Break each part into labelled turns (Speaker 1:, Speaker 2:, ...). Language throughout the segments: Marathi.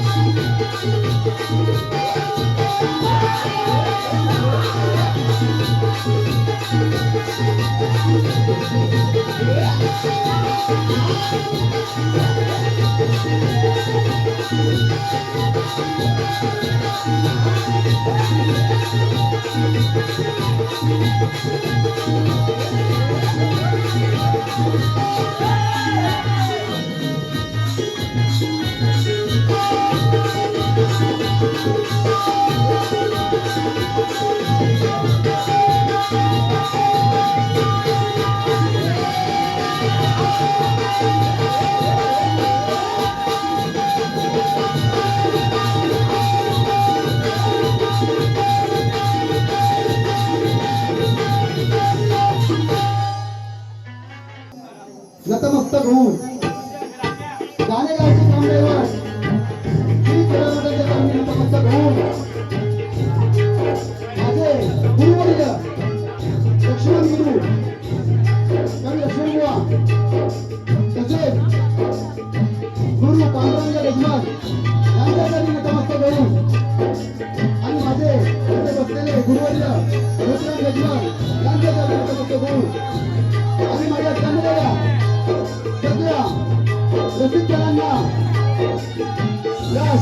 Speaker 1: Thank you.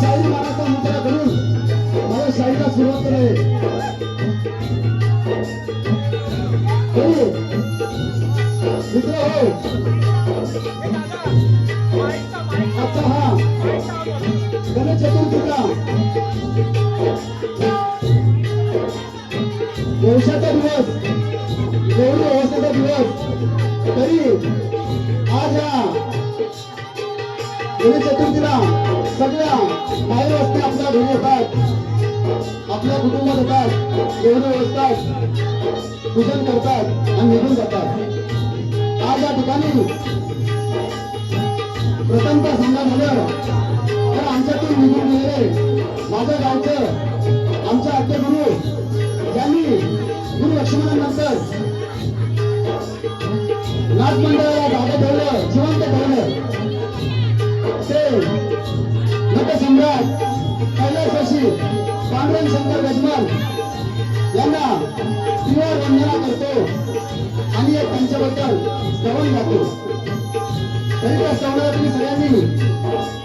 Speaker 1: शाहिरी महाराजचा मुद्रा करून मला शाहीला सुरुवात करावी. तरी हो. हा. गणेश चतुर्थीचा व्यवसायाचा दिवस गौरी अवस्थेचा दिवस. तरी आज या गणेश चतुर्थीला सगळ्या बाहेर असते आपल्या घरी येतात. आपल्या कुटुंबात येतात. गौरी असतात पूजन करतात आणि निघून जातात. आज या ठिकाणी प्रथमतः सांगा झालं तर आमच्यातून निघून गेले माझ्या गावचं आमच्या आद्य गुरु ज्यांनी पाटील यांना शिवाय वंदना करतो आणि एक त्यांच्याबद्दल श्रवण जातो तरी त्या श्रवणाला तुम्ही सगळ्यांनी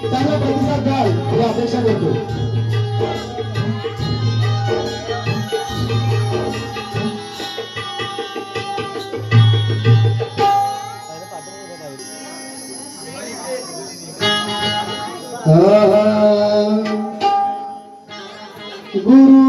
Speaker 1: चांगला प्रतिसाद द्याल ही अपेक्षा करतो. गुरुर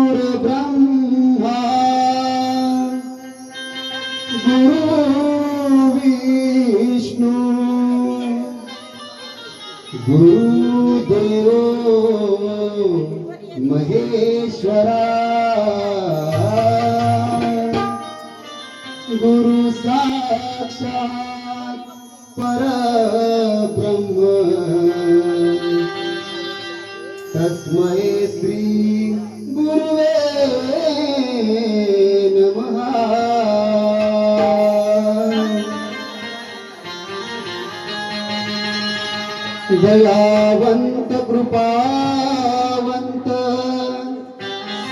Speaker 1: दयावंत कृपावंत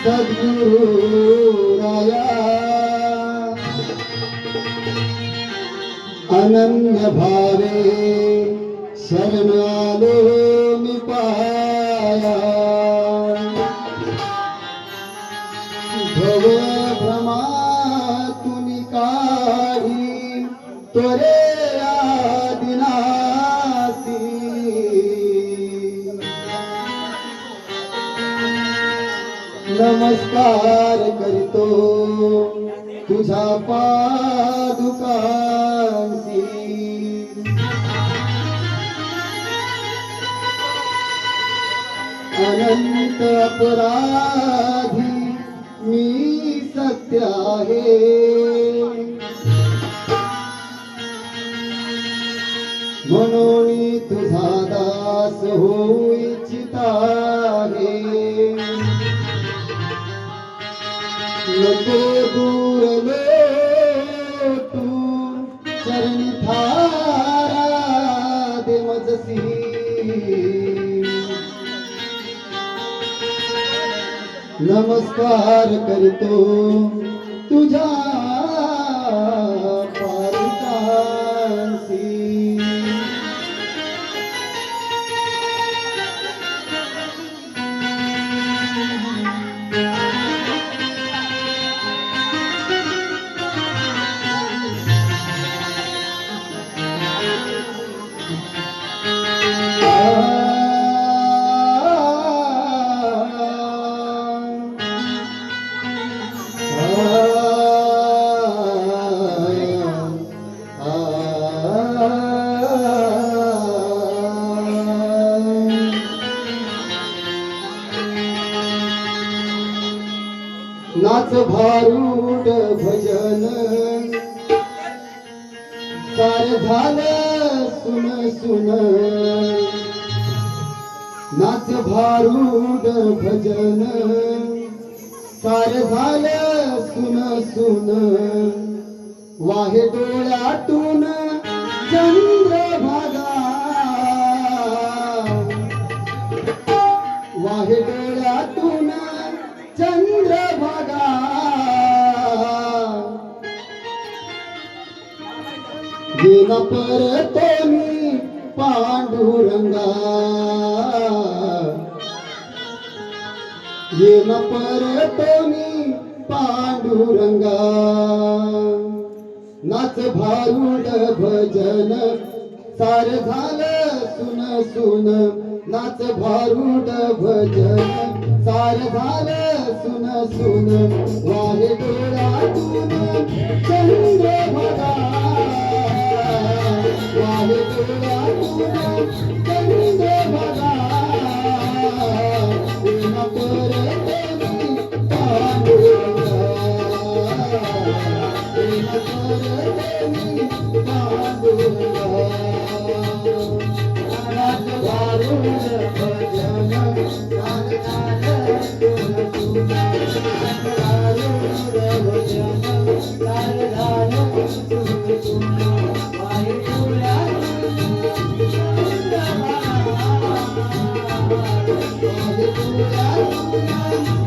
Speaker 1: सद्गुरुराया अनन्य भावे शरणालो मी पाया। भव तोरे नमस्कार करीतो. तुझा पादुकांसी अनंत अपराधी मी सत्य आहे. म्हणून तुझा दास होऊ इच्छिता आहे. नको दूर लोटू चरणी थारा दे नमस्कार करतो तुझ्या गरुड भजन. सार झालं सुन सुन. नाच भारूड भजन. सार झालं सुन सुन. वाहे डोळ्यातून चंद्रभागा वाहे गेला परतो मी पांडुरंगा. येन परतो मी पांडुरंगा. नाच भारुड भजन सार झालं सुन सुन. नाच भारुड भजन सार झालं सुन सुन. वाहे डोळ्यातून चंद्र भगा वाहे डोळ्यातून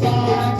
Speaker 1: Bye.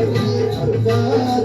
Speaker 1: Thank you.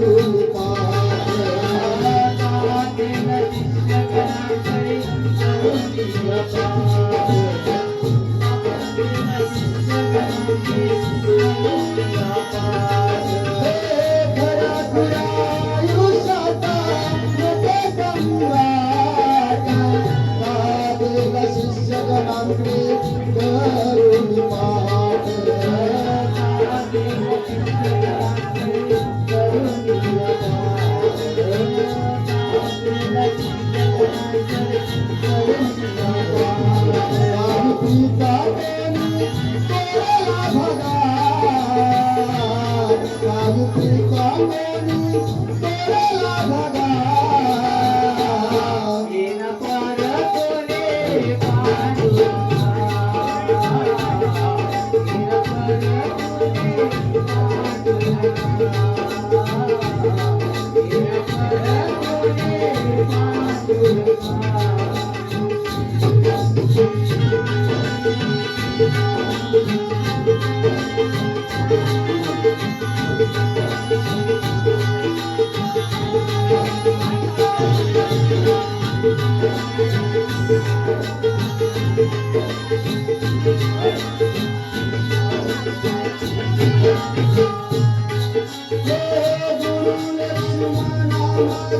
Speaker 1: जय गुरु लक्ष्मण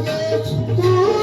Speaker 2: जय तू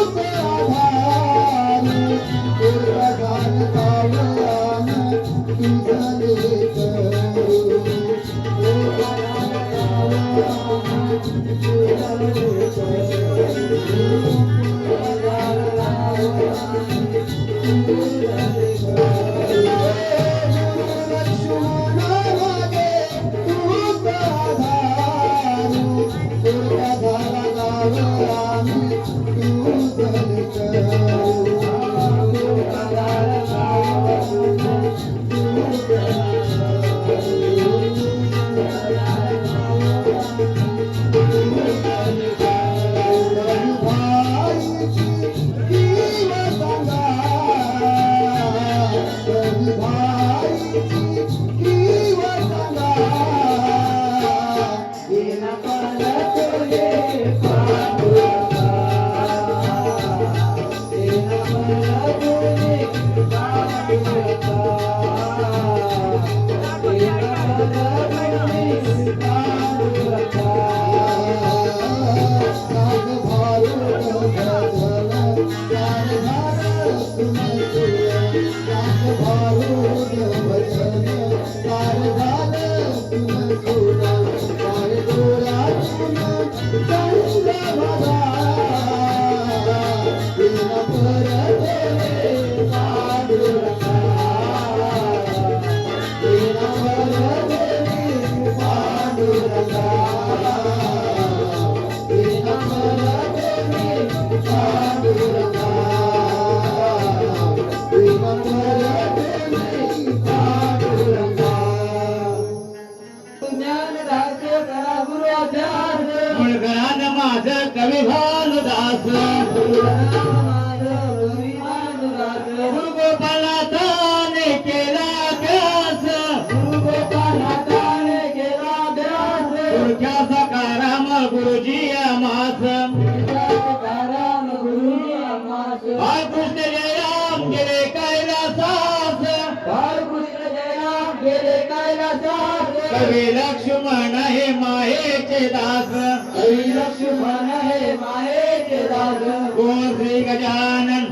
Speaker 2: कवी लक्ष्मण हे माहेचे दास कवी लक्ष्मण हे माहेचे दास. कोण श्री गजानन?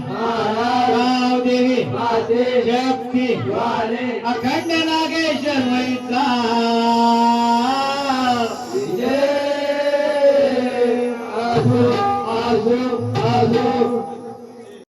Speaker 2: राव देवी. शक्ती. अखंड नागेश्वर
Speaker 1: मैसा